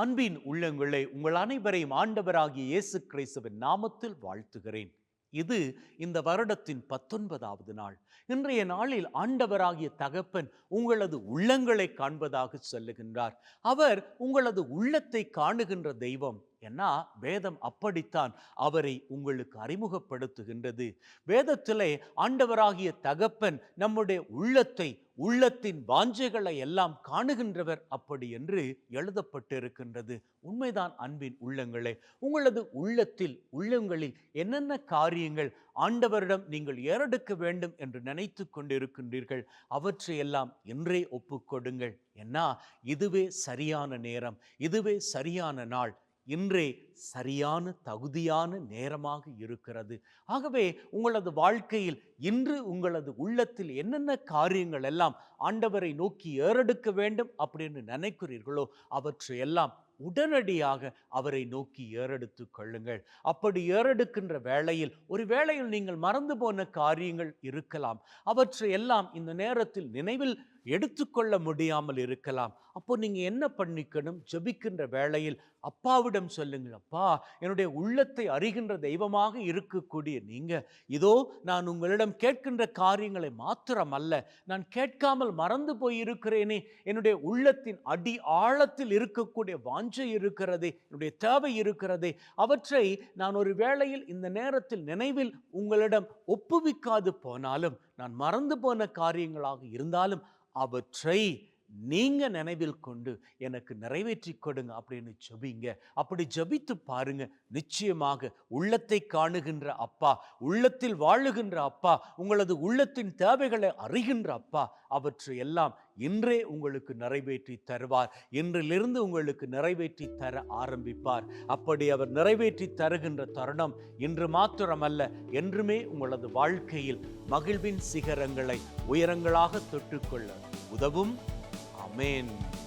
அன்பின் உள்ளங்களை உங்கள் அனைவரையும் ஆண்டவராகிய இயேசு கிறிஸ்துவின் நாமத்தில் வாழ்த்துகிறேன். இது இந்த வருடத்தின் பத்தொன்பதாவது நாள். இன்றைய நாளில் ஆண்டவராகிய தகப்பன் உங்களது உள்ளங்களை காண்பதாக சொல்லுகின்றார். அவர் உங்களது உள்ளத்தை காணுகின்ற தெய்வம். ஏன்னா வேதம் அப்படித்தான் அவரை உங்களுக்கு அறிமுகப்படுத்துகின்றது. வேதத்திலே ஆண்டவராகிய தகப்பன் நம்முடைய உள்ளத்தை உள்ளத்தின் வாஞ்சைகளை எல்லாம் காணுகின்றவர் அப்படி என்று எழுதப்பட்டிருக்கின்றது. உண்மைதான் அன்பின் உள்ளங்களே. உங்களது உள்ளத்தில் உள்ளங்களில் என்னென்ன காரியங்கள் ஆண்டவரிடம் நீங்கள் ஏறெடுக்க வேண்டும் என்று நினைத்து கொண்டிருக்கின்றீர்கள் அவற்றையெல்லாம் என்றே ஒப்புக்கொடுங்கள். ஏன்னா இதுவே சரியான நேரம் இதுவே சரியான நாள் இன்றே சரியான தகுதியான நேரமாக இருக்கிறது. ஆகவே உங்களது வாழ்க்கையில் இன்று உங்களது உள்ளத்தில் என்னென்ன காரியங்கள் எல்லாம் ஆண்டவரை நோக்கி ஏறெடுக்க வேண்டும் அப்படின்னு நினைக்கிறீர்களோ அவற்றையெல்லாம் உடனடியாக அவரை நோக்கி ஏறெடுத்து கொள்ளுங்கள். அப்படி ஏறெடுக்கின்ற வேளையில் ஒரு வேளையில் நீங்கள் மறந்து போன காரியங்கள் இருக்கலாம். அவற்றை எல்லாம் இந்த நேரத்தில் நினைவில் எடுத்துக்கொள்ள முடியாமல் இருக்கலாம். அப்போ நீங்கள் என்ன பண்ணிக்கணும்? ஜபிக்கின்ற வேளையில் அப்பாவிடம் சொல்லுங்கள் அப்பா என்னுடைய உள்ளத்தை அறிகின்ற தெய்வமாக இருக்கக்கூடிய நீங்கள் இதோ நான் உங்களிடம் கேட்கின்ற காரியங்களை மாத்திரம் அல்ல நான் கேட்காமல் மறந்து போய் இருக்கிறேனே என்னுடைய உள்ளத்தின் அடி ஆழத்தில் இருக்கக்கூடிய வாஞ்சை இருக்கிறதே என்னுடைய தேவை இருக்கிறதே அவற்றை நான் ஒரு வேளையில் இந்த நேரத்தில் நினைவில் உங்களிடம் ஒப்புவிக்காது போனாலும் நான் மறந்து போன காரியங்களாக இருந்தாலும் அவற்றை நீங்கள் நினைவில் கொண்டு எனக்கு நிறைவேற்றி கொடுங்க அப்படின்னு ஜபிங்க. அப்படி ஜபித்து பாருங்க. நிச்சயமாக உள்ளத்தை காணுகின்ற அப்பா உள்ளத்தில் வாழுகின்ற அப்பா உங்களது உள்ளத்தின் தேவைகளை அறிகின்ற அப்பா அவற்றை எல்லாம் இன்றே உங்களுக்கு நிறைவேற்றி தருவார். இன்றிலிருந்து உங்களுக்கு நிறைவேற்றி தர ஆரம்பிப்பார். அப்படி அவர் நிறைவேற்றி தருகின்ற தருணம் இன்று மாத்திரமல்ல என்றுமே உங்களது வாழ்க்கையில் மகிழ்வின் சிகரங்களை உயரங்களாக தொட்டுக்கொள்ள உதவும். Amen.